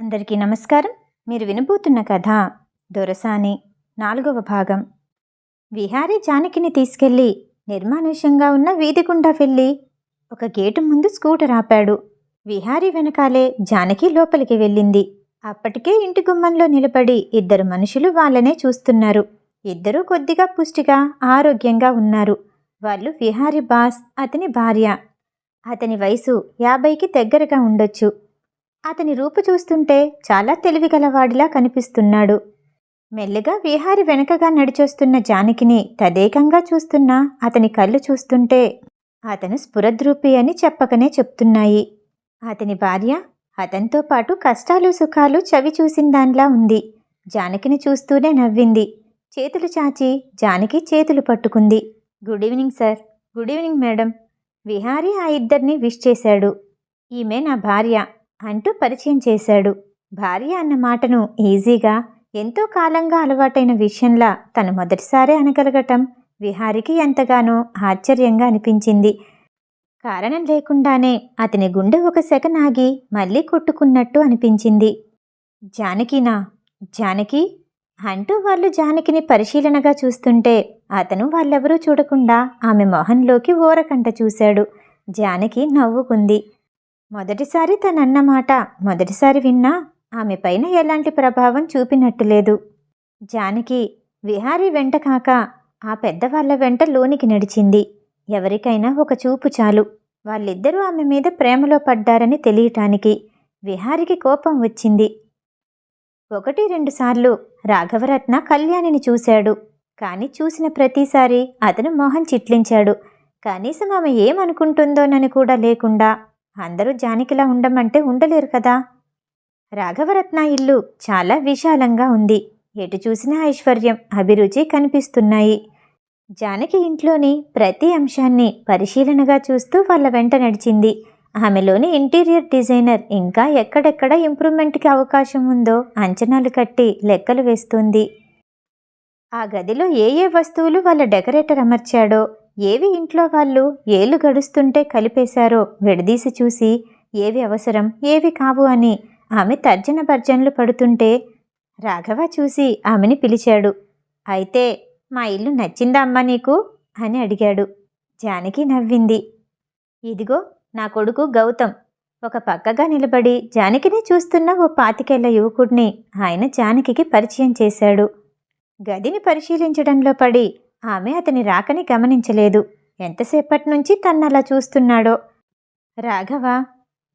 అందరికీ నమస్కారం. మీరు వినబోతున్న కథ దొరసాని నాలుగవ భాగం. విహారీ జానకిని తీసుకెళ్ళి నిర్మానుష్యంగా ఉన్న వీధి గుండా వెళ్ళి ఒక గేటు ముందు స్కూటర్ ఆపాడు. విహారీ వెనకాలే జానకి లోపలికి వెళ్ళింది. అప్పటికే ఇంటి గుమ్మంలో నిలబడి ఇద్దరు మనుషులు వాళ్ళనే చూస్తున్నారు. ఇద్దరూ కొద్దిగా పుష్టిగా ఆరోగ్యంగా ఉన్నారు. వాళ్ళు విహారీ బాస్ అతని భార్య. అతని వయసు యాభైకి దగ్గరగా ఉండొచ్చు. అతని రూపు చూస్తుంటే చాలా తెలివిగలవాడిలా కనిపిస్తున్నాడు. మెల్లగా విహారి వెనకగా నడిచొస్తున్న జానకిని తదేకంగా చూస్తున్న అతని కళ్ళు చూస్తుంటే అతను స్ఫురద్రూపి అని చెప్పకనే చెప్తున్నాయి. అతని భార్య అతనితో పాటు కష్టాలు సుఖాలు చవి చూసిన దానిలా ఉంది. జానకిని చూస్తూనే నవ్వింది. చేతులు చాచి జానకి చేతులు పట్టుకుంది. Good evening sir. Good evening madam. Vihari ఆ ఇద్దరిని విష్ చేశాడు. ఈమె నా భార్య. అంటూ పరిచయం చేశాడు. భార్య అన్న మాటను ఈజీగా ఎంతో కాలంగా అలవాటైన విషయంలా తను మొదటిసారి అనగలగటం విహారికి ఎంతగానో ఆశ్చర్యంగా అనిపించింది. కారణం లేకుండానే అతని గుండె ఒక సెకన్ ఆగి మళ్ళీ కొట్టుకున్నట్టు అనిపించింది. జానకినా? జానకి? అంటూ వాళ్ళు జానకిని పరిశీలనగా చూస్తుంటే అతను వాళ్ళెవరూ చూడకుండా ఆమె మొహంలోకి ఓరకంట చూశాడు. జానకి నవ్వుకుంది. మొదటిసారి తనన్న మాట మొదటిసారి విన్నా ఆమె పైన ఎలాంటి ప్రభావం చూపినట్టు లేదు. జానకి విహారీ వెంట కాక ఆ పెద్దవాళ్ళ వెంట లోనికి నడిచింది. ఎవరికైనా ఒక చూపు చాలు. వాళ్ళిద్దరూ ఆమె మీద ప్రేమలో పడ్డారని తెలియటానికి విహారికి కోపం వచ్చింది. ఒకటి రెండుసార్లు రాఘవరత్న కళ్యాణిని చూశాడు. కానీ చూసిన ప్రతిసారి అతను మొహం చిట్లించాడు. కనీసం ఆమె ఏమనుకుంటుందోనని కూడా లేకుండా అందరూ జానకిలా ఉండమంటే ఉండలేరు కదా. రాఘవరత్న ఇల్లు చాలా విశాలంగా ఉంది. ఎటు చూసినా ఐశ్వర్యం అభిరుచి కనిపిస్తున్నాయి. జానకి ఇంట్లోని ప్రతి అంశాన్ని పరిశీలనగా చూస్తూ వాళ్ళ వెంట నడిచింది. ఆమెలోని ఇంటీరియర్ డిజైనర్ ఇంకా ఎక్కడెక్కడ ఇంప్రూవ్మెంట్కి అవకాశం ఉందో అంచనాలు కట్టి లెక్కలు వేస్తుంది. ఆ గదిలో ఏ ఏ వస్తువులు వాళ్ళ డెకరేటర్ అమర్చాడో ఏవి ఇంట్లో వాళ్ళు ఏళ్ళు గడుస్తుంటే కలిపేశారో విడదీసి చూసి ఏవి అవసరం ఏవి కావు అని ఆమె తర్జన భర్జనలు పడుతుంటే రాఘవ చూసి ఆమెని పిలిచాడు. అయితే మా ఇల్లు నచ్చిందా అమ్మా నీకు? అని అడిగాడు. జానకి నవ్వింది. ఇదిగో నా కొడుకు గౌతమ్. ఒక పక్కగా నిలబడి జానకిని చూస్తున్న ఓ పాతికేళ్ళ యువకుడిని ఆయన జానకికి పరిచయం చేశాడు. గదిని పరిశీలించడంలో పడి ఆమె అతని రాకని గమనించలేదు. ఎంతసేపటి నుంచి తన్నలా చూస్తున్నాడో? రాఘవ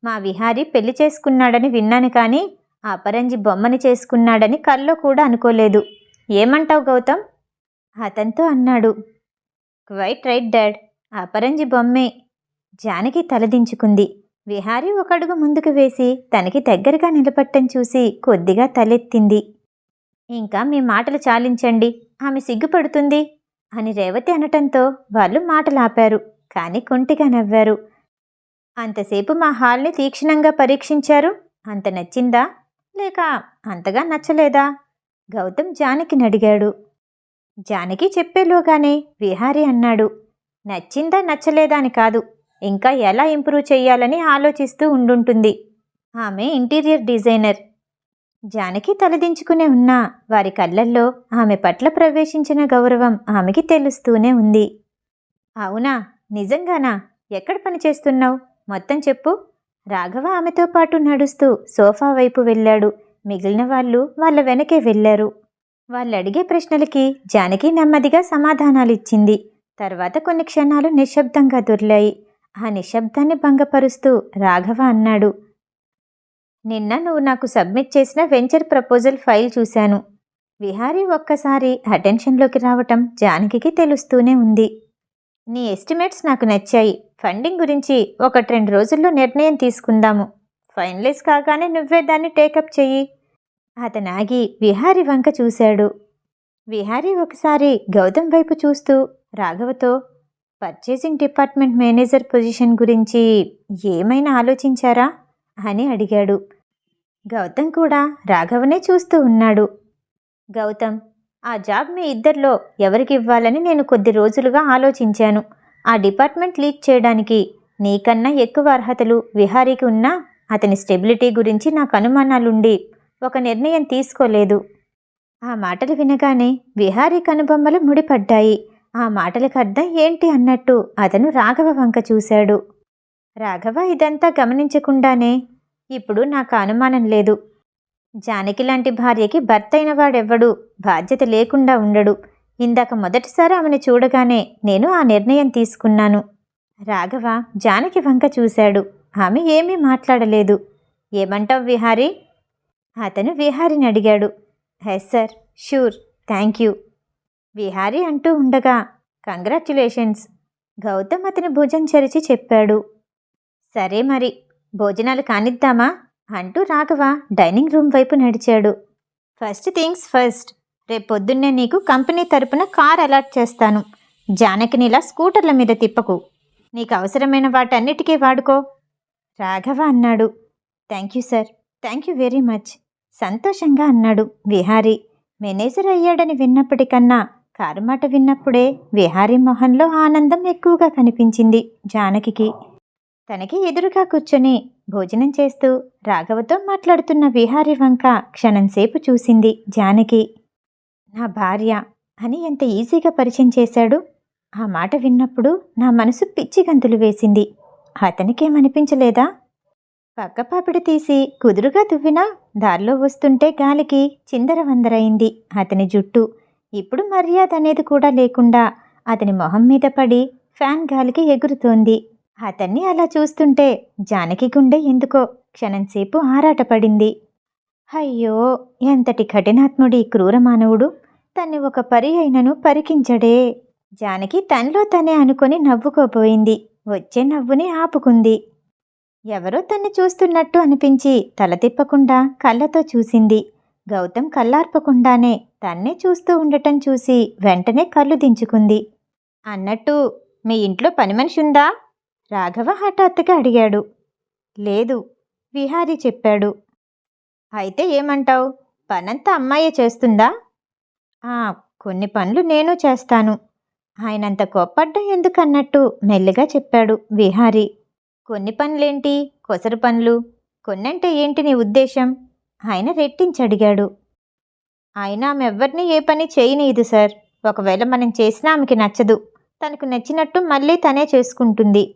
మా విహారి పెళ్ళి చేసుకున్నాడని విన్నాను కానీ ఆ పరంజి బొమ్మని చేసుకున్నాడని కల్లో కూడా అనుకోలేదు. ఏమంటావు గౌతమ్? అతనితో అన్నాడు. క్వైట్ రైట్ డాడ్ ఆ పరంజి బొమ్మే. జానకి తలదించుకుంది విహారీ ఒకడుగు ముందుకు వేసి తనకి దగ్గరగా నిలబట్టం చూసి కొద్దిగా తలెత్తింది. ఇంకా మీ మాటలు చాలించండి. ఆమె సిగ్గుపడుతుంది. అని రేవతి అనటంతో వాళ్ళు మాటలాపారు కానీ కొంటిగా నవ్వారు. అంతసేపు మా హాల్ని తీక్షణంగా పరీక్షించారు? అంత నచ్చిందా? లేక అంతగా నచ్చలేదా? గౌతమ్ జానకిని అడిగాడు. జానకి చెప్పేలోగానే విహారీ అన్నాడు నచ్చిందా నచ్చలేదా అని కాదు ఇంకా ఎలా ఇంప్రూవ్ చేయాలని ఆలోచిస్తూ ఉండుంటుంది. ఆమె ఇంటీరియర్ డిజైనర్. జానకి తలదించుకునే ఉన్నా వారి కళ్ళల్లో ఆమె పట్ల ప్రవేశించిన గౌరవం ఆమెకి తెలుస్తూనే ఉంది. అవునా? నిజంగానా? ఎక్కడ పని చేస్తున్నావు? మొత్తం చెప్పు. రాఘవ ఆమెతో పాటు నడుస్తూ సోఫా వైపు వెళ్ళాడు. మిగిలిన వాళ్ళు వాళ్ళ వెనకే వెళ్ళారు. వాళ్ళు అడిగే ప్రశ్నలకి జానకి నెమ్మదిగా సమాధానాలిచ్చింది. తర్వాత కొన్ని క్షణాలు నిశ్శబ్దంగా దొర్లాయి. ఆ నిశ్శబ్దాన్ని భంగపరుస్తూ రాఘవ అన్నాడు. నిన్న నువ్వు నాకు సబ్మిట్ చేసిన వెంచర్ ప్రపోజల్ ఫైల్ చూశాను. విహారీ ఒక్కసారి అటెన్షన్లోకి రావటం జానకికి తెలుస్తూనే ఉంది. నీ ఎస్టిమేట్స్ నాకు నచ్చాయి. ఫండింగ్ గురించి ఒకటి రెండు రోజుల్లో నిర్ణయం తీసుకుందాము. ఫైనలైజ్ కాగానే నువ్వే దాన్ని టేకప్ చెయ్యి. అతను ఆగి విహారీ వంక చూశాడు. విహారీ ఒకసారి గౌతమ్ వైపు చూస్తూ రాఘవతో పర్చేసింగ్ డిపార్ట్మెంట్ మేనేజర్ పొజిషన్ గురించి ఏమైనా ఆలోచించారా? అని అడిగాడు. గౌతమ్ కూడా రాఘవనే చూస్తూ ఉన్నాడు. గౌతమ్ ఆ జాబ్ మీ ఇద్దరిలో ఎవరికి ఇవ్వాలని నేను కొద్ది రోజులుగా ఆలోచించాను. ఆ డిపార్ట్మెంట్ లీడ్ చేయడానికి నీకన్నా ఎక్కువ అర్హతలు విహారీకి ఉన్నా అతని స్టెబిలిటీ గురించి నాకు అనుమానాలుండి ఒక నిర్ణయం తీసుకోలేదు. ఆ మాటలు వినగానే విహారీ కనుబొమ్మలు ముడిపడ్డాయి. ఆ మాటలకు అర్థం ఏంటి అన్నట్టు అతను రాఘవ వంక చూశాడు. రాఘవ ఇదంతా గమనించకుండానే ఇప్పుడు నాకు అనుమానం లేదు. జానకి లాంటి భార్యకి భర్త అయిన వాడెవ్వడు బాధ్యత లేకుండా ఉండడు. ఇందాక మొదటిసారి ఆమెను చూడగానే నేను ఆ నిర్ణయం తీసుకున్నాను. రాఘవ జానకి వంక చూశాడు. ఆమె ఏమీ మాట్లాడలేదు. ఏమంటావు విహారీ? అతను విహారిని అడిగాడు. Yes sir sure thank you. Vihari అంటూ ఉండగా కంగ్రాచ్యులేషన్స్ గౌతమ్ అతని భుజం చెరిచి చెప్పాడు. సరే మరి భోజనాలు కానిద్దామా? అంటూ రాఘవ డైనింగ్ రూమ్ వైపు నడిచాడు. ఫస్ట్ థింగ్స్ ఫస్ట్ రేపు పొద్దున్నే నీకు కంపెనీ తరపున కార్ అలాట్ చేస్తాను. జానకినిలా స్కూటర్ల మీద తిప్పకు. నీకు అవసరమైన వాటన్నిటికీ వాడుకో. రాఘవ అన్నాడు. Thank you sir thank you very much సంతోషంగా అన్నాడు విహారీ. మేనేజర్ అయ్యాడని విన్నప్పటికన్నా కారు మాట విన్నప్పుడే విహారీ మొహంలో ఆనందం ఎక్కువగా కనిపించింది జానకికి. తనకి ఎదురుగా కూర్చొని భోజనం చేస్తూ రాఘవతో మాట్లాడుతున్న విహారీ వంక క్షణంసేపు చూసింది జానకి. నా భార్య అని ఎంత ఈజీగా పరిచయం చేశాడు? ఆ మాట విన్నప్పుడు నా మనసు పిచ్చి గంతులు వేసింది. అతనికేమనిపించలేదా? పక్కపాపిడి తీసి కుదురుగా దువ్వినా దారిలో వస్తుంటే గాలికి చిందరవందరైంది అతని జుట్టు. ఇప్పుడు మర్యాద అనేది కూడా లేకుండా అతని మొహం మీద పడి ఫ్యాన్ గాలికి ఎగురుతోంది. అతన్ని అలా చూస్తుంటే జానకి గుండె ఎందుకో క్షణంసేపు ఆరాటపడింది. అయ్యో ఎంతటి కఠినాత్ముడి క్రూర మానవుడు. తన్ని ఒక పరి అయినను పరికించడే. జానకి తనలో తనే అనుకొని నవ్వుకోపోయింది. వచ్చే నవ్వుని ఆపుకుంది. ఎవరో తన్ని చూస్తున్నట్టు అనిపించి తల తిప్పకుండా కళ్ళతో చూసింది. గౌతమ్ కళ్ళార్పకుండానే తన్నే చూస్తూ ఉండటం చూసి వెంటనే కళ్ళు దించుకుంది. అన్నట్టు మీ ఇంట్లో పని మనిషి ఉందా? రాఘవ హఠాత్తుగా అడిగాడు. లేదు విహారీ చెప్పాడు. అయితే ఏమంటావు? పనంతా అమ్మాయే చేస్తుందా? ఆ కొన్ని పనులు నేను చేస్తాను. ఆయనంత కోప్పడ్డం ఎందుకన్నట్టు మెల్లిగా చెప్పాడు విహారీ. కొన్ని పనులేంటి? కొసరు పనులు. కొన్నంటే ఏంటి నీ ఉద్దేశం? ఆయన రెట్టించడిగాడు ఆయన ఆమెవ్వరిని ఏ పని చేయనీయదు సార్. ఒకవేళ మనం చేసినా ఆమెకి నచ్చదు. తనకు నచ్చినట్టు మళ్ళీ తనే చేసుకుంటుంది.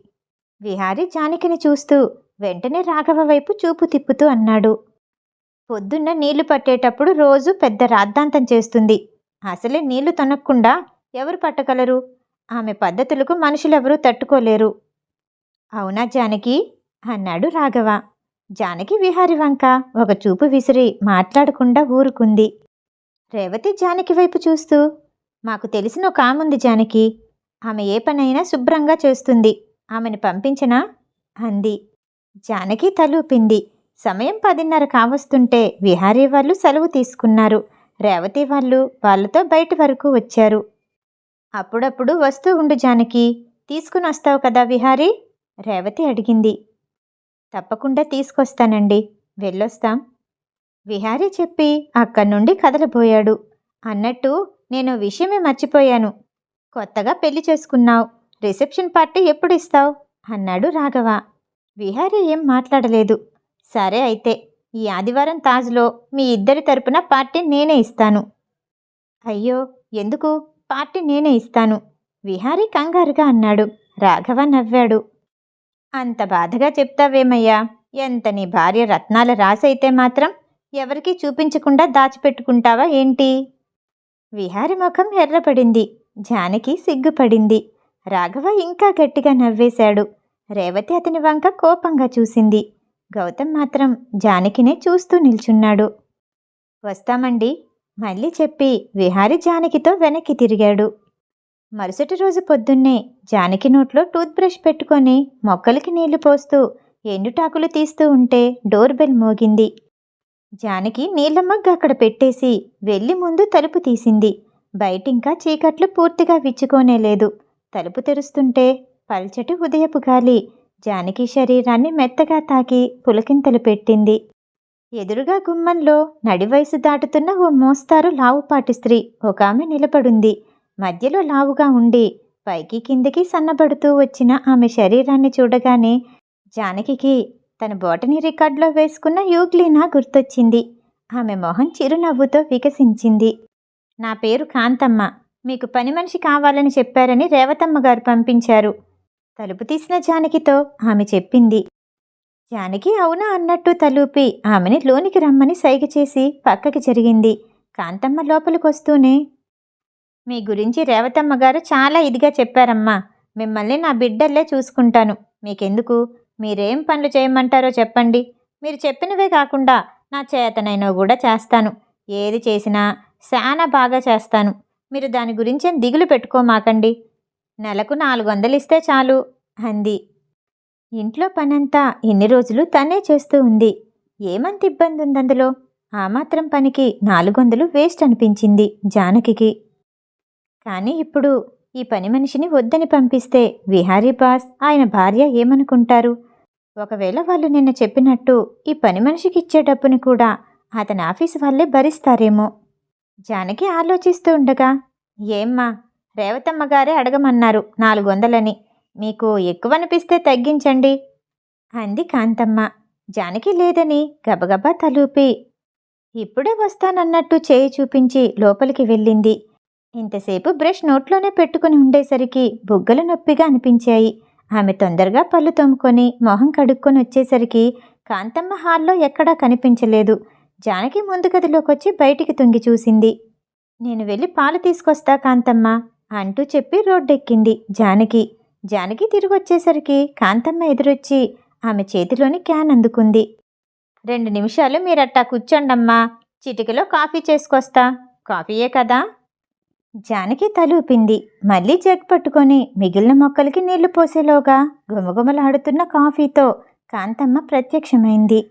విహారీ జానకిని చూస్తూ వెంటనే రాఘవ వైపు చూపు తిప్పుతూ అన్నాడు. పొద్దున్న నీళ్ళు పట్టేటప్పుడు రోజు పెద్ద రాద్ధాంతం చేస్తుంది. అసలే నీళ్ళు తొనక్కుండా ఎవరు పట్టగలరు? ఆమె పద్ధతులకు మనుషులెవరూ తట్టుకోలేరు. అవునా జానకి? అన్నాడు రాఘవ. జానకి విహారి వంక ఒక చూపు విసిరి మాట్లాడకుండా ఊరుకుంది. రేవతి జానకి వైపు చూస్తూ మాకు తెలిసిన ఒక ఆముంది జానకి. ఆమె ఏ పనైనా శుభ్రంగా చేస్తుంది. ఆమెను పంపించనా? అంది. జానకి తలూపింది. సమయం పదిన్నర కావస్తుంటే విహారీ వాళ్ళు సెలవు తీసుకున్నారు. రేవతి వాళ్ళు వాళ్ళతో బయట వరకు వచ్చారు. అప్పుడప్పుడు వస్తూ ఉండు జానకి. తీసుకుని వస్తావు కదా విహారీ? రేవతి అడిగింది. తప్పకుండా తీసుకొస్తానండి. వెళ్ళొస్తాం. విహారీ చెప్పి అక్కడి నుండి కదలబోయాడు. అన్నట్టు నేను విషయమే మర్చిపోయాను. కొత్తగా పెళ్ళి చేసుకున్నావు. రిసెప్షన్ పార్టీ ఎప్పుడు ఇస్తావు అన్నాడు రాఘవ. విహారీ ఏం మాట్లాడలేదు. సరే అయితే ఈ ఆదివారం తాజ్లో మీ ఇద్దరి తరపున పార్టీ నేనే ఇస్తాను. అయ్యో ఎందుకు? పార్టీ నేనే ఇస్తాను. విహారీ కంగారుగా అన్నాడు. రాఘవ నవ్వాడు. అంత బాధగా చెప్తావేమయ్యా? ఎంత నీ భార్య రత్నాల రాసైతే మాత్రం ఎవరికీ చూపించకుండా దాచిపెట్టుకుంటావా ఏంటి? విహారి ముఖం ఎర్రపడింది జానకి సిగ్గుపడింది. రాఘవ ఇంకా గట్టిగా నవ్వేశాడు. రేవతి అతని వంక కోపంగా చూసింది. గౌతమ్ మాత్రం జానకినే చూస్తూ నిల్చున్నాడు. వస్తామండి. మళ్ళీ చెప్పి విహారి జానకితో వెనక్కి తిరిగాడు. మరుసటి రోజు పొద్దున్నే జానకి నోట్లో టూత్ బ్రష్ పెట్టుకొని మొక్కలకి నీళ్ళు పోస్తూ ఎండుటాకులు తీస్తూ ఉంటే డోర్ బెల్ మోగింది. జానకి నీళ్ళ మగ్గు అక్కడ పెట్టేసి వెళ్ళి ముందు తలుపు తీసింది. బయటింకా చీకట్లు పూర్తిగా విచ్చుకోనే లేదు తలుపు తెరుస్తుంటే పల్చటి ఉదయపు గాలి జానకి శరీరాన్ని మెత్తగా తాకి పులకింతలు పెట్టింది. ఎదురుగా గుమ్మంలో నడివయసు దాటుతున్న ఓ మోస్తారు లావుపాటి స్త్రీ ఒక ఆమె నిలబడుంది. మధ్యలో లావుగా ఉండి పైకి కిందకి సన్నబడుతూ వచ్చిన ఆమె శరీరాన్ని చూడగానే జానకికి తన బోటనీ రికార్డులో వేసుకున్న యూగ్లీనా గుర్తొచ్చింది. ఆమె మొహం చిరునవ్వుతో వికసించింది. నా పేరు కాంతమ్మ. మీకు పని మనిషి కావాలని చెప్పారని రేవతమ్మ గారు పంపించారు. తలుపు తీసిన జానకితో ఆమె చెప్పింది. జానకి అవునా అన్నట్టు తలూపి ఆమెని లోనికి రమ్మని సైగ చేసి పక్కకి జరిగింది. కాంతమ్మ లోపలికొస్తూనే మీ గురించి రేవతమ్మ గారు చాలా ఇదిగా చెప్పారమ్మా. మిమ్మల్ని నా బిడ్డల్లే చూసుకుంటాను. మీకెందుకు? మీరేం పనులు చేయమంటారో చెప్పండి. మీరు చెప్పినవే కాకుండా నా చేతనైనవి కూడా చేస్తాను. ఏది చేసినా చాలా బాగా చేస్తాను. మీరు దాని గురించి దిగులు పెట్టుకోమాకండి. నెలకు నాలుగు వందలు ఇస్తే చాలు అంది. ఇంట్లో పనంతా ఎన్ని రోజులు తనే చేస్తూ ఉంది. ఏమంత ఇబ్బంది ఉంది అందులో ఆ మాత్రం పనికి నాలుగు వందలు వేస్ట్ అనిపించింది జానకికి. కానీ ఇప్పుడు ఈ పని మనిషిని వద్దని పంపిస్తే విహారీ బాస్ ఆయన భార్య ఏమనుకుంటారు? ఒకవేళ వాళ్ళు నిన్న చెప్పినట్టు ఈ పని మనిషికి ఇచ్చే డబ్బుని కూడా అతని ఆఫీస్ వాళ్ళే భరిస్తారేమో. జానకి ఆలోచిస్తూ ఉండగా ఏమ్మా రేవతమ్మ గారే అడగమన్నారు నాలుగు వందలని మీకు ఎక్కువ అనిపిస్తే తగ్గించండి. అంది కాంతమ్మ. జానకి లేదని గబగబా తలూపి ఇప్పుడే వస్తానన్నట్టు చేయి చూపించి లోపలికి వెళ్ళింది. ఇంతసేపు బ్రష్ నోట్లోనే పెట్టుకుని ఉండేసరికి బుగ్గలు నొప్పిగా అనిపించాయి. ఆమె తొందరగా పళ్ళు తోముకొని మొహం కడుక్కొని వచ్చేసరికి కాంతమ్మ హాల్లో ఎక్కడా కనిపించలేదు. జానకి ముందు గదిలోకొచ్చి బయటికి తుంగి చూసింది. నేను వెళ్ళి పాలు తీసుకొస్తా కాంతమ్మ అంటూ చెప్పి రోడ్డెక్కింది జానకి. జానకి తిరిగొచ్చేసరికి కాంతమ్మ ఎదురొచ్చి ఆమె చేతిలోని క్యాన్ అందుకుంది. రెండు నిమిషాలు మీరట్టా కూర్చోండమ్మా చిటికలో కాఫీ చేసుకొస్తా. కాఫీయే కదా? జానకి తలూపింది. మళ్ళీ జగ్ పట్టుకొని మిగిలిన మొక్కలకి నీళ్ళు పోసేలోగా గుమగుమలాడుతున్న కాఫీతో కాంతమ్మ ప్రత్యక్షమైంది.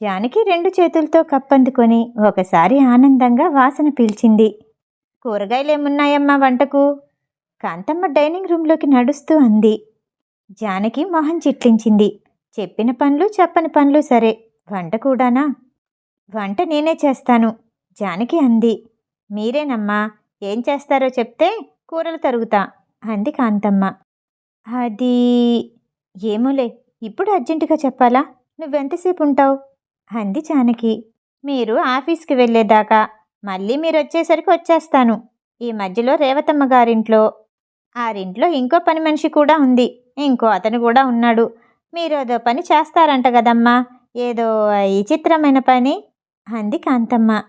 జానకి రెండు చేతులతో కప్పందుకొని ఒకసారి ఆనందంగా వాసన పీల్చింది. కూరగాయలేమున్నాయమ్మా వంటకు? కాంతమ్మ డైనింగ్ రూమ్లోకి నడుస్తూ అంది. జానకి మొహం చిట్లించింది. చెప్పిన పనులు చెప్పని పనులు సరే. వంట కూడానా? వంట నేనే చేస్తాను జానకి అంది. మీరేనమ్మా ఏం చేస్తారో చెప్తే కూరలు తరుగుతా అంది కాంతమ్మ. అది ఏమోలే ఇప్పుడు అర్జెంటుగా చెప్పాలా? నువ్వెంతసేపు ఉంటావు అంది జానకి మీరు ఆఫీస్కి వెళ్ళేదాకా మళ్ళీ మీరు వచ్చేసరికి వచ్చేస్తాను. ఈ మధ్యలో రేవతమ్మ గారింట్లో. ఆరింట్లో ఇంకో పని మనిషి కూడా ఉంది. ఇంకో అతను కూడా ఉన్నాడు. మీరు అదో పని చేస్తారంట కదమ్మా. ఏదో విచిత్రమైన పని అంది కాంతమ్మ.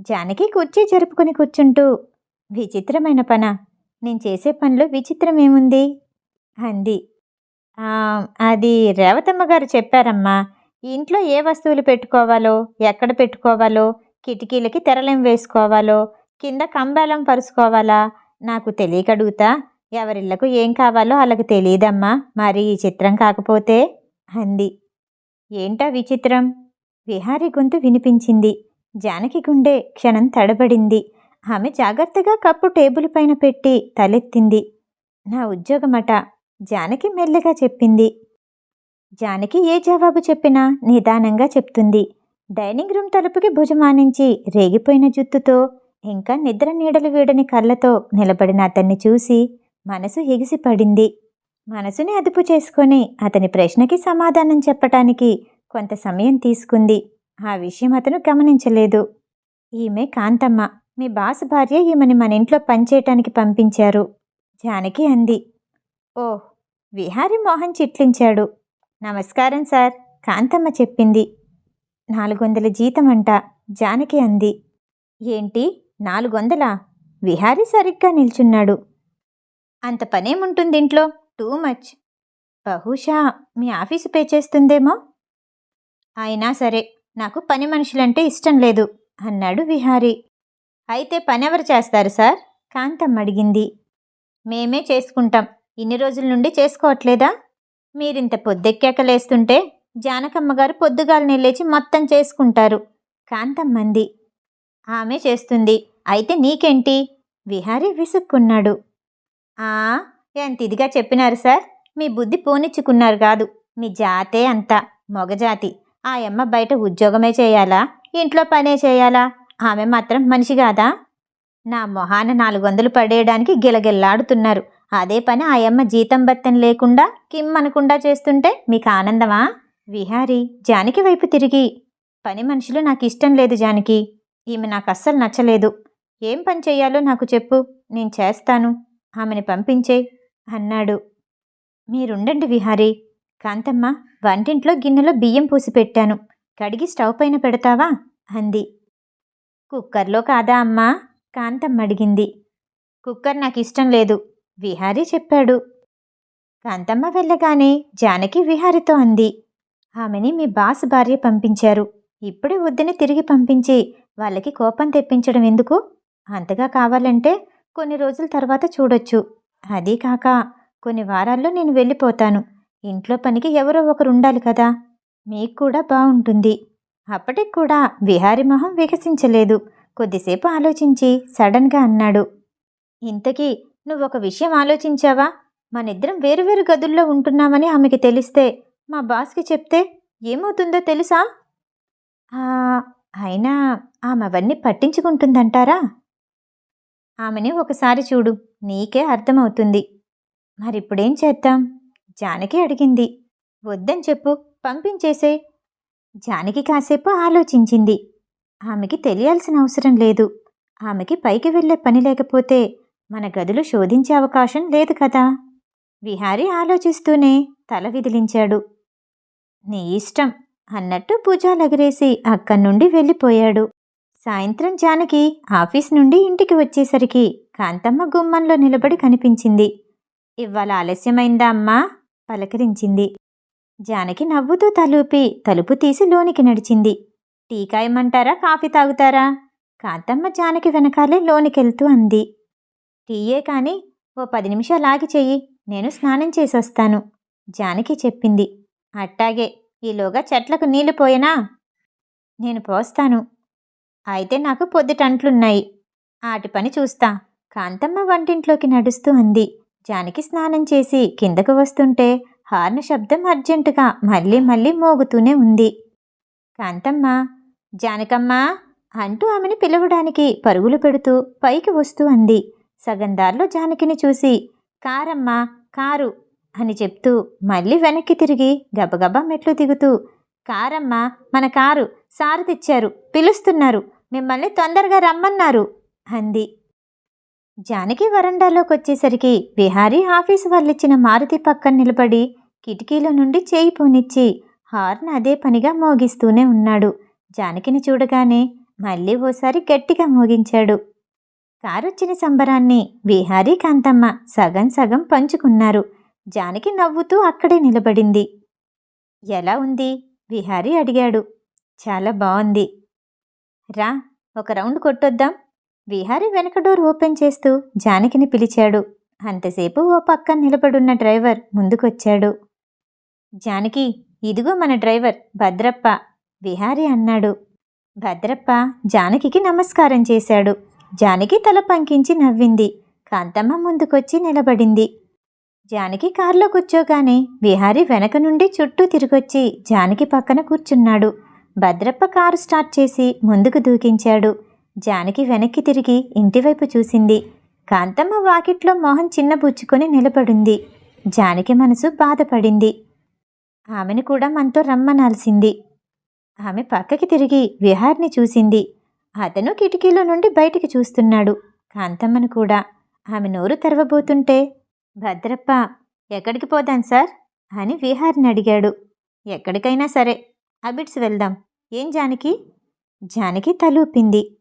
జానకి కుర్చీ జరుపుకుని కూర్చుంటూ విచిత్రమైన పన? నేను చేసే పనిలో విచిత్రమేముంది? అంది. అది రేవతమ్మ గారు చెప్పారమ్మా. ఇంట్లో ఏ వస్తువులు పెట్టుకోవాలో ఎక్కడ పెట్టుకోవాలో కిటికీలకి తెరలేం వేసుకోవాలో కింద కంబాలం పరుచుకోవాలా నాకు తెలియకడుగుతా ఎవరిళ్ళకు ఏం కావాలో వాళ్ళకి తెలియదమ్మా మరి ఈ చిత్రం కాకపోతే అంది. ఏంటా విచిత్రం? విహారి గొంతు వినిపించింది. జానకి గుండె క్షణం తడబడింది. ఆమె జాగ్రత్తగా కప్పు టేబుల్ పైన పెట్టి తలెత్తింది. నా ఉద్యోగమట జానకి మెల్లగా చెప్పింది. జానకి ఏ జవాబు చెప్పినా నిదానంగా చెప్తుంది. డైనింగ్ రూమ్ తలుపుకి భుజమానించి రేగిపోయిన జుత్తుతో ఇంకా నిద్ర నీడలు వీడని కళ్ళతో నిలబడిన అతన్ని చూసి మనసు ఎగిసిపడింది మనసుని అదుపు చేసుకొని అతని ప్రశ్నకి సమాధానం చెప్పటానికి కొంత సమయం తీసుకుంది. ఆ విషయం అతను గమనించలేదు. ఈమె కాంతమ్మ. మీ బాస్ భార్య ఈమెని మన ఇంట్లో పనిచేయటానికి పంపించారు. జానకి అంది. ఓ విహారి మోహన్ చిట్లించాడు. నమస్కారం సార్. కాంతమ్మ చెప్పింది. నాలుగు వందల జీతం అంట జానకి అంది. ఏంటి? నాలుగు వందలా విహారీ సరిగ్గా నిల్చున్నాడు. అంత పనేముంటుంది ఇంట్లో? Too much. బహుశా మీ ఆఫీసు పే చేస్తుందేమో? అయినా సరే నాకు పని మనుషులంటే ఇష్టం లేదు అన్నాడు విహారీ. అయితే పనెవరు చేస్తారు సార్? కాంతమ్మ అడిగింది. మేమే చేసుకుంటాం. ఇన్ని రోజుల నుండి చేసుకోవట్లేదా? మీరింత పొద్దెక్కాక లేస్తుంటే జానకమ్మ గారు పొద్దుగాలనే లేచి మొత్తం చేసుకుంటారు. కాంతమ్మంది. ఆమె చేస్తుంది. అయితే నీకేంటి? విహారీ విసుక్కున్నాడు. ఆ ఎంత ఇదిగా చెప్పినారు సార్? మీ బుద్ధి పోనిచ్చుకున్నారు కాదు. మీ జాతే అంతా. మొగజాతి. ఆ అమ్మ బయట ఉద్యోగమే చేయాలా? ఇంట్లో పనే చేయాలా? ఆమె మాత్రం మనిషి కాదా? నా మొహాన నాలుగు వందలు పడేయడానికి గిలగిల్లాడుతున్నారు. అదే పని ఆయమ్మ జీతం బత్తం లేకుండా కిమ్ అనకుండా చేస్తుంటే మీకు ఆనందమా? విహారి జానకి వైపు తిరిగి పని మనుషులు నాకు ఇష్టం లేదు జానకి. ఈమె నాకు అస్సలు నచ్చలేదు. ఏం పని చెయ్యాలో నాకు చెప్పు నేను చేస్తాను. ఆమెని పంపించే అన్నాడు. మీరుండండి విహారి. కాంతమ్మ వంటింట్లో గిన్నెలో బియ్యం పూసి పెట్టాను. కడిగి స్టవ్ పైన పెడతావా? అంది. కుక్కర్లో కాదా అమ్మా? కాంతమ్మ అడిగింది. కుక్కర్ నాకు ఇష్టం లేదు. విహారీ చెప్పాడు. కాంతమ్మ వెళ్ళగానే జానకి విహారితో అంది. ఆమెని మీ బాస్ భార్య పంపించారు. ఇప్పుడే వద్దని తిరిగి పంపించి వాళ్ళకి కోపం తెప్పించడం ఎందుకు? అంతగా కావాలంటే కొన్ని రోజుల తర్వాత చూడొచ్చు. అదీ కాక కొన్ని వారాల్లో నేను వెళ్ళిపోతాను. ఇంట్లో పనికి ఎవరో ఒకరు ఉండాలి కదా. మీకు కూడా బాగుంటుంది. అప్పటికి కూడా విహారి మొహం వికసించలేదు. కొద్దిసేపు ఆలోచించి సడన్గా అన్నాడు. ఇంతకీ నువ్వు ఒక విషయం ఆలోచించావా? మనిద్దరం వేరువేరు గదుల్లో ఉంటున్నామని ఆమెకి తెలిస్తే మా బాస్కి చెప్తే ఏమవుతుందో తెలుసా? అయినా ఆమె అవన్నీ పట్టించుకుంటుందంటారా? ఆమెని ఒకసారి చూడు నీకే అర్థమవుతుంది. మరిప్పుడేం చేద్దాం? జానకి అడిగింది. వద్దని చెప్పు పంపించేసే. జానకి కాసేపు ఆలోచించింది. ఆమెకి తెలియాల్సిన అవసరం లేదు. ఆమెకి పైకి వెళ్ళే పని లేకపోతే మన గదులు శోధించే అవకాశం లేదు కదా? విహారీ ఆలోచిస్తూనే తల విదిలించాడు. నీ ఇష్టం అన్నట్టు భుజాలెగరేసి అక్కడి నుండి వెళ్ళిపోయాడు. సాయంత్రం జానకి ఆఫీస్ నుండి ఇంటికి వచ్చేసరికి కాంతమ్మ గుమ్మంలో నిలబడి కనిపించింది. ఇవాళ ఆలస్యమైందా అమ్మా? పలకరించింది. జానకి నవ్వుతూ తలూపి తలుపు తీసి లోనికి నడిచింది. టీ కాయమంటారా? కాఫీ తాగుతారా? కాంతమ్మ జానకి వెనకాలే లోనికెళ్తూ అంది. టీయే కానీ ఓ పది నిమిషాలు ఆగి చెయ్యి నేను స్నానం చేసొస్తాను జానకి చెప్పింది. అట్టాగే ఈలోగా చెట్లకు నీళ్ళు పోయనా? నేను పోస్తాను. అయితే నాకు పొద్దుటంట్లున్నాయి ఆటి పని చూస్తా. కాంతమ్మ వంటింట్లోకి నడుస్తూ అంది. జానకి స్నానం చేసి కిందకు వస్తుంటే హార్న్ శబ్దం అర్జెంటుగా మళ్ళీ మళ్ళీ మోగుతూనే ఉంది. కాంతమ్మ జానకమ్మ అంటూ ఆమెను పిలవడానికి పరుగులు పెడుతూ పైకి వస్తూ అంది. సగం దారిలో జానకిని చూసి కారమ్మా కారు అని చెప్తూ మళ్ళీ వెనక్కి తిరిగి గబగబా మెట్లు దిగుతూ కారమ్మా మన కారు సారు తెచ్చారు పిలుస్తున్నారు మిమ్మల్ని తొందరగా రమ్మన్నారు అంది. జానకి వరండాలోకి వచ్చేసరికి బిహారీ ఆఫీసు వాళ్ళిచ్చిన మారుతి పక్కన నిలబడి కిటికీలో నుండి చేయి పోనిచ్చి హార్న్ అదే పనిగా మోగిస్తూనే ఉన్నాడు. జానకిని చూడగానే మళ్ళీ ఓసారి గట్టిగా మోగించాడు. కారొచ్చిన సంబరాన్ని విహారీ కాంతమ్మ సగం సగం పంచుకున్నారు. జానకి నవ్వుతూ అక్కడే నిలబడింది. ఎలా ఉంది? విహారీ అడిగాడు. చాలా బాగుంది రా ఒక రౌండ్ కొట్టొద్దాం. విహారీ వెనక డోర్ ఓపెన్ చేస్తూ జానకిని పిలిచాడు. అంతసేపు ఓ పక్క నిలబడున్న డ్రైవర్ ముందుకొచ్చాడు. జానకి ఇదిగో మన డ్రైవర్ భద్రప్ప విహారీ అన్నాడు. భద్రప్ప జానకికి నమస్కారం చేశాడు. జానకి తల పంకించి నవ్వింది. కాంతమ్మ ముందుకొచ్చి నిలబడింది. జానకి కారులో కూర్చోగానే విహారీ వెనక నుండి చుట్టూ తిరిగొచ్చి జానకి పక్కన కూర్చున్నాడు. భద్రప్ప కారు స్టార్ట్ చేసి ముందుకు దూకించాడు. జానకి వెనక్కి తిరిగి ఇంటివైపు చూసింది. కాంతమ్మ వాకిట్లో మోహన్ చిన్నబుచ్చుకొని నిలబడింది. జానకి మనసు బాధపడింది. ఆమెను కూడా మనతో రమ్మనాల్సింది. ఆమె పక్కకి తిరిగి విహార్ని చూసింది. అతను కిటికీలో నుండి బయటికి చూస్తున్నాడు. కాంతమ్మను కూడా. ఆమె నోరు తెరవబోతుంటే భద్రప్ప ఎక్కడికి పోదాం సార్? అని విహార్ని అడిగాడు. ఎక్కడికైనా సరే అబిడ్స్ వెళ్దాం. ఏం జానకి? జానకి తలూపింది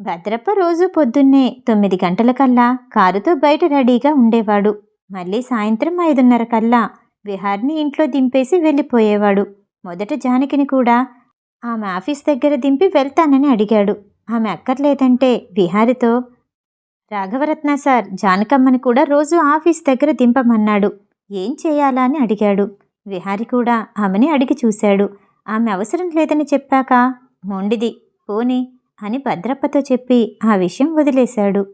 భద్రప్ప రోజు పొద్దున్నే తొమ్మిది గంటలకల్లా కారుతో బయట రెడీగా ఉండేవాడు. మళ్ళీ సాయంత్రం ఐదున్నర కల్లా విహార్ని ఇంట్లో దింపేసి వెళ్ళిపోయేవాడు. మొదట జానకిని కూడా ఆమె ఆఫీస్ దగ్గర దింపి వెళ్తానని అడిగాడు. ఆమె అక్కర్లేదంటే విహారితో రాఘవరత్న సార్ జానకమ్మని కూడా రోజు ఆఫీస్ దగ్గర దింపమన్నాడు. ఏం చేయాలా? అని అడిగాడు. విహారి కూడా ఆమెని అడిగి చూశాడు. ఆమె అవసరం లేదని చెప్పాక? మొండిది. పోని అని భద్రప్పతో చెప్పి ఆ విషయం వదిలేశాడు.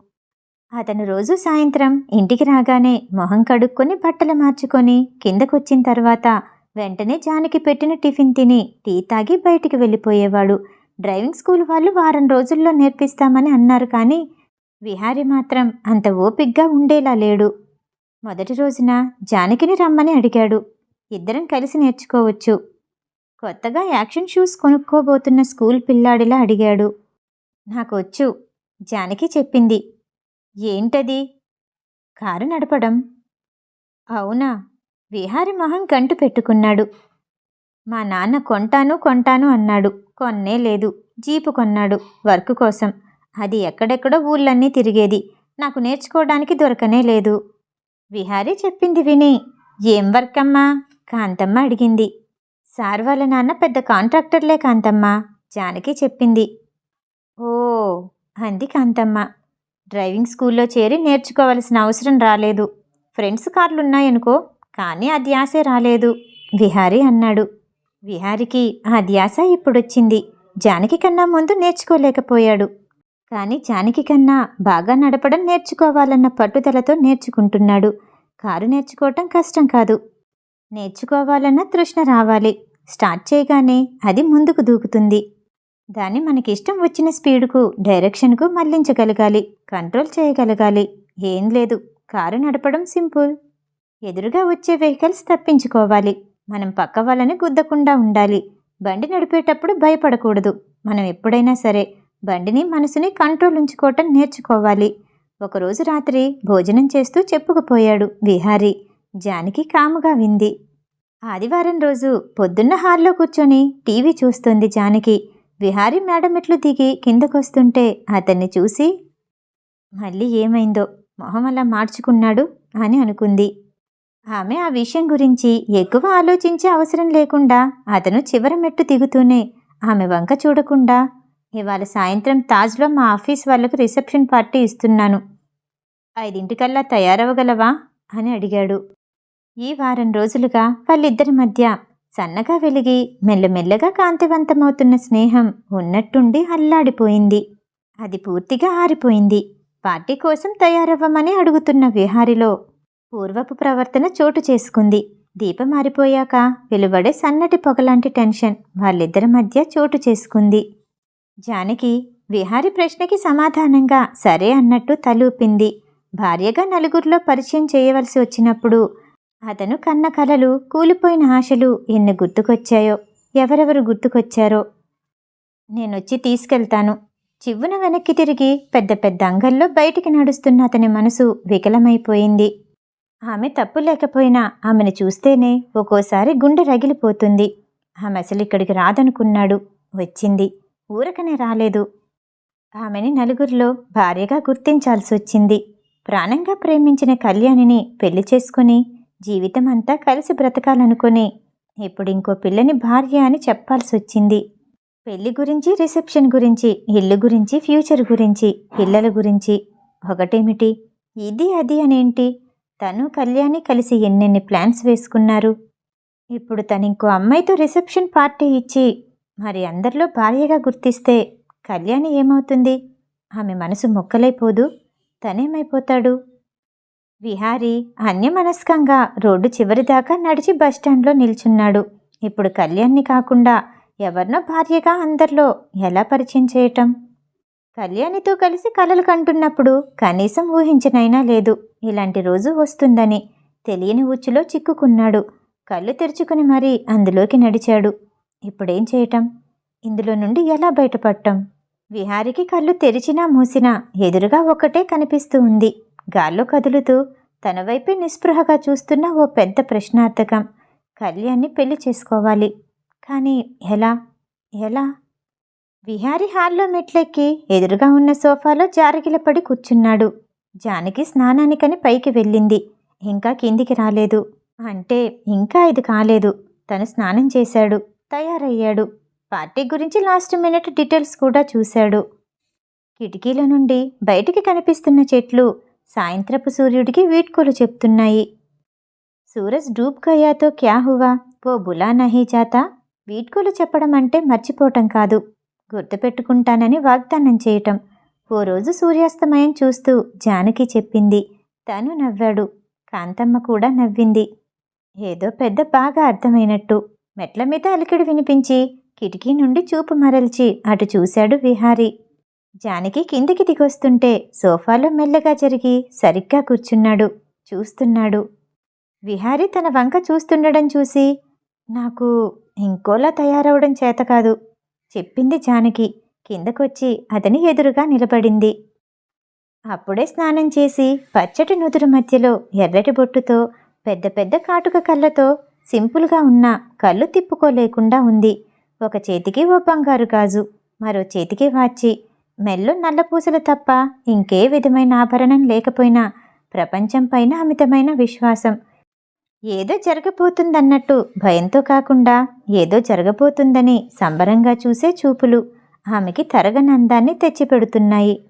అతను రోజు సాయంత్రం ఇంటికి రాగానే మొహం కడుక్కొని బట్టలు మార్చుకొని కిందకొచ్చిన తర్వాత వెంటనే జానకి పెట్టిన టిఫిన్ తిని టీ తాగి బయటికి వెళ్ళిపోయేవాడు. డ్రైవింగ్ స్కూల్ వాళ్ళు వారం రోజుల్లో నేర్పిస్తామని అన్నారు కానీ విహారి మాత్రం అంత ఓపిగ్గా ఉండేలా లేడు. మొదటి రోజున జానకిని రమ్మని అడిగాడు. ఇద్దరం కలిసి నేర్చుకోవచ్చు. కొత్తగా యాక్షన్ షూస్ కొనుక్కోబోతున్న స్కూల్ పిల్లాడిలా అడిగాడు. నాకొచ్చు జానకి చెప్పింది. ఏంటది? కారు నడపడం? అవునా? విహారి మొహం గంటు పెట్టుకున్నాడు. మా నాన్న కొంటాను కొంటాను అన్నాడు. కొన్నే లేదు. జీపు కొన్నాడు వర్క్ కోసం. అది ఎక్కడెక్కడో ఊళ్ళన్నీ తిరిగేది. నాకు నేర్చుకోవడానికి దొరకనే లేదు. విహారీ చెప్పింది విని ఏం వర్క్ అమ్మా కాంతమ్మ అడిగింది. సార్ వాళ్ళ నాన్న పెద్ద కాంట్రాక్టర్లే కాంతమ్మ జానకి చెప్పింది. ఓ అంది కాంతమ్మ. డ్రైవింగ్ స్కూల్లో చేరి నేర్చుకోవాల్సిన అవసరం రాలేదు. ఫ్రెండ్స్ కార్లున్నాయనుకో కానీ ఆ ధ్యాస రాలేదు. విహారీ అన్నాడు. విహారికి ఆ ధ్యాస ఇప్పుడొచ్చింది. జానకి కన్నా ముందు నేర్చుకోలేకపోయాడు. కానీ జానకి కన్నా బాగా నడపడం నేర్చుకోవాలన్న పట్టుదలతో నేర్చుకుంటున్నాడు. కారు నేర్చుకోవటం కష్టం కాదు. నేర్చుకోవాలన్న తృష్ణ రావాలి. స్టార్ట్ చేయగానే అది ముందుకు దూకుతుంది. దాన్ని మనకిష్టం వచ్చిన స్పీడ్కు డైరెక్షన్కు మళ్ళించగలగాలి. కంట్రోల్ చేయగలగాలి. ఏం లేదు. కారు నడపడం సింపుల్. ఎదురుగా వచ్చే వెహికల్స్ తప్పించుకోవాలి. మనం పక్క వాళ్ళని గుద్దకుండా ఉండాలి. బండి నడిపేటప్పుడు భయపడకూడదు. మనం ఎప్పుడైనా సరే బండిని మనసుని కంట్రోల్ ఉంచుకోవటం నేర్చుకోవాలి. ఒకరోజు రాత్రి భోజనం చేస్తూ చెప్పుకుపోయాడు విహారీ. జానకి కాముగా వింది. ఆదివారం రోజు పొద్దున్న హాల్లో కూర్చొని టీవీ చూస్తుంది జానకి. విహారీ మేడమెట్లు దిగి కిందకొస్తుంటే అతన్ని చూసి మళ్ళీ ఏమైందో? మొహం అలా మార్చుకున్నాడు? అని అనుకుంది. ఆమె ఆ విషయం గురించి ఎక్కువ ఆలోచించే అవసరం లేకుండా అతను చివరి మెట్టు దిగుతూనే ఆమె వంక చూడకుండా ఇవాళ సాయంత్రం తాజ్లో మా ఆఫీస్ వాళ్ళకు రిసెప్షన్ పార్టీ ఇస్తున్నాను. ఐదింటికల్లా తయారవ్వగలవా? అని అడిగాడు. ఈ వారం రోజులుగా వాళ్ళిద్దరి మధ్య సన్నగా వెలిగి మెల్లమెల్లగా కాంతివంతమవుతున్న స్నేహం ఉన్నట్టుండి అల్లాడిపోయింది. అది పూర్తిగా ఆరిపోయింది. పార్టీ కోసం తయారవ్వమని అడుగుతున్న విహారిలో పూర్వపు ప్రవర్తన చోటు చేసుకుంది. దీపం మారిపోయాక వెలువడే సన్నటి పొగలాంటి టెన్షన్ వాళ్ళిద్దరి మధ్య చోటు చేసుకుంది. జానకి విహారి ప్రశ్నకి సమాధానంగా సరే అన్నట్టు తలూపింది. భార్యగా నలుగురిలో పరిచయం చేయవలసి వచ్చినప్పుడు అతను కన్న కలలు కూలిపోయిన ఆశలు ఎన్ని గుర్తుకొచ్చాయో ఎవరెవరు గుర్తుకొచ్చారో. నేనొచ్చి తీసుకెళ్తాను. చివ్వున వెనక్కి తిరిగి పెద్ద పెద్ద అంగల్లో బయటికి నడుస్తున్న అతని మనసు వికలమైపోయింది. ఆమె తప్పు లేకపోయినా ఆమెను చూస్తేనే ఒక్కోసారి గుండె రగిలిపోతుంది. ఆమె అసలు ఇక్కడికి రాదనుకున్నాడు. వచ్చింది. ఊరకనే రాలేదు. ఆమెని నలుగురిలో భార్యగా గుర్తించాల్సి వచ్చింది ప్రాణంగా ప్రేమించిన కళ్యాణిని పెళ్ళి చేసుకుని జీవితం అంతా కలిసి బ్రతకాలనుకుని ఇప్పుడు ఇంకో పిల్లని భార్య అని చెప్పాల్సి వచ్చింది పెళ్ళి గురించి రిసెప్షన్ గురించి ఇల్లు గురించి ఫ్యూచర్ గురించి పిల్లల గురించి ఒకటేమిటి? ఇది అది అనేంటి? తను కళ్యాణి కలిసి ఎన్నెన్ని ప్లాన్స్ వేసుకున్నారు. ఇప్పుడు తను ఇంకో అమ్మాయితో రిసెప్షన్ పార్టీ ఇచ్చి మరి అందరిలో భార్యగా గుర్తిస్తే కళ్యాణి ఏమవుతుంది? ఆమె మనసు మొక్కలైపోదు తనేమైపోతాడు? విహారీ అన్యమనస్కంగా రోడ్డు చివరిదాకా నడిచి బస్టాండ్లో నిల్చున్నాడు. ఇప్పుడు కళ్యాణ్ని కాకుండా ఎవరినో భార్యగా అందరిలో ఎలా పరిచయం చేయటం? కళ్యాణితో కలిసి కలలు కంటున్నప్పుడు కనీసం ఊహించనైనా లేదు. ఇలాంటి రోజు వస్తుందని తెలియని ఉచ్చులో చిక్కుకున్నాడు. కళ్ళు తెరుచుకుని మరీ అందులోకి నడిచాడు. ఇప్పుడేం చేయటం? ఇందులో నుండి ఎలా బయటపడటం? విహారికి కళ్ళు తెరిచినా మూసినా ఎదురుగా ఒకటే కనిపిస్తూ ఉంది. గాల్లో కదులుతూ తన వైపే నిస్పృహగా చూస్తున్న ఓ పెద్ద ప్రశ్నార్థకం. కళ్యాణ్ణి పెళ్ళి చేసుకోవాలి. కానీ ఎలా? ఎలా? విహారి హాల్లో మెట్లెక్కి ఎదురుగా ఉన్న సోఫాలో జారగిలపడి కూర్చున్నాడు. జానకి స్నానానికని పైకి వెళ్ళింది. ఇంకా కిందికి రాలేదు. అంటే ఇంకా ఇది కాలేదు. తను స్నానం చేశాడు. తయారయ్యాడు. పార్టీ గురించి లాస్ట్ మినిట్ డీటెయిల్స్ కూడా చూశాడు. కిటికీల నుండి బయటికి కనిపిస్తున్న చెట్లు సాయంత్రపు సూర్యుడికి వీడ్కోలు చెప్తున్నాయి. సూరజ్ డూబ్ గయాతో క్యా హువా? ఓ బులా నహీ జాతా? వీడ్కోలు చెప్పడం అంటే మర్చిపోవటం కాదు. గుర్తుపెట్టుకుంటానని వాగ్దానం చేయటం. ఓ రోజు సూర్యాస్తమయం చూస్తూ జానకి చెప్పింది. తను నవ్వాడు. కాంతమ్మ కూడా నవ్వింది. ఏదో పెద్ద బాగా అర్థమైనట్టు. మెట్ల మీద అలికిడి వినిపించి కిటికీ నుండి చూపు మరల్చి అటు చూశాడు విహారీ. జానకి కిందికి దిగొస్తుంటే సోఫాలో మెల్లగా జరిగి సరిగ్గా కూర్చున్నాడు. చూస్తున్నాడు. విహారీ తన వంక చూస్తుండడం చూసి నాకు ఇంకోలా తయారవడం చేత కాదు. చెప్పింది జానకి. కిందకొచ్చి అతని ఎదురుగా నిలబడింది. అప్పుడే స్నానం చేసి పచ్చటి నుదురు మధ్యలో ఎర్రటి బొట్టుతో పెద్ద పెద్ద కాటుక కళ్ళతో సింపుల్గా ఉన్న కళ్ళు తిప్పుకోలేకుండా ఉంది. ఒక చేతికి ఓ బంగారు గాజు మరో చేతికి వాచి. మెల్లో నల్లపూసలు తప్ప ఇంకే విధమైన ఆభరణం లేకపోయినా ప్రపంచం పైన అమితమైన విశ్వాసం. ఏదో జరగబోతుందన్నట్టు భయంతో కాకుండా ఏదో జరగబోతుందని సంబరంగా చూసే చూపులు ఆమెకి తరగనందాన్ని తెచ్చిపెడుతున్నాయి.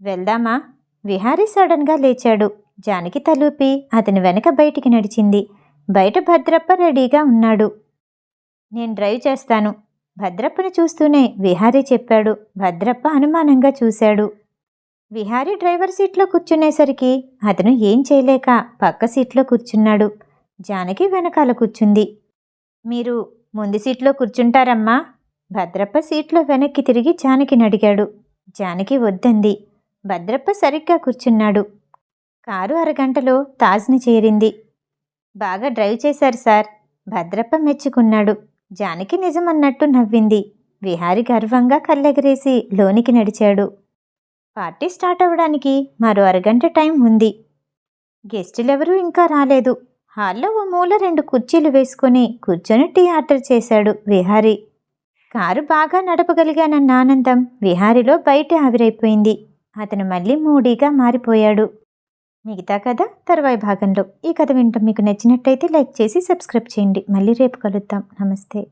వెళ్దామా? విహారీ సడన్గా లేచాడు. జానకి తలూపి అతని వెనక బయటికి నడిచింది. బయట భద్రప్ప రెడీగా ఉన్నాడు. నేను డ్రైవ్ చేస్తాను. భద్రప్పని చూస్తూనే విహారీ చెప్పాడు. భద్రప్ప అనుమానంగా చూశాడు. విహారీ డ్రైవర్ సీట్లో కూర్చునేసరికి అతను ఏం చేయలేక పక్క సీట్లో కూర్చున్నాడు. జానకి వెనకాల కూర్చుంది. మీరు ముందు సీట్లో కూర్చుంటారమ్మా. భద్రప్ప సీట్లో వెనక్కి తిరిగి జానకిని అడిగాడు. జానకి వద్దంది. భద్రప్ప సరిగ్గా కూర్చున్నాడు. కారు అరగంటలో తాజ్ని చేరింది. బాగా డ్రైవ్ చేశారు సార్. భద్రప్ప మెచ్చుకున్నాడు. జానకి నిజమన్నట్టు నవ్వింది. విహారి గర్వంగా కళ్ళెగరేసి లోనికి నడిచాడు. పార్టీ స్టార్ట్ అవ్వడానికి మరో అరగంట టైం ఉంది. గెస్టులెవరూ ఇంకా రాలేదు. హాల్లో ఓ మూల రెండు కుర్చీలు వేసుకొని కూర్చొని టీ ఆర్డర్ చేశాడు విహారీ. కారు బాగా నడపగలిగానన్న ఆనందం విహారీలో బయట ఆవిరైపోయింది. అతను మళ్ళీ మూడీగా మారిపోయాడు. మిగతా కథ తర్వాయి భాగంలో. ఈ కథ వింటాం మీకు నచ్చినట్టయితే లైక్ చేసి సబ్స్క్రైబ్ చేయండి. మళ్ళీ రేపు కలుద్దాం. నమస్తే.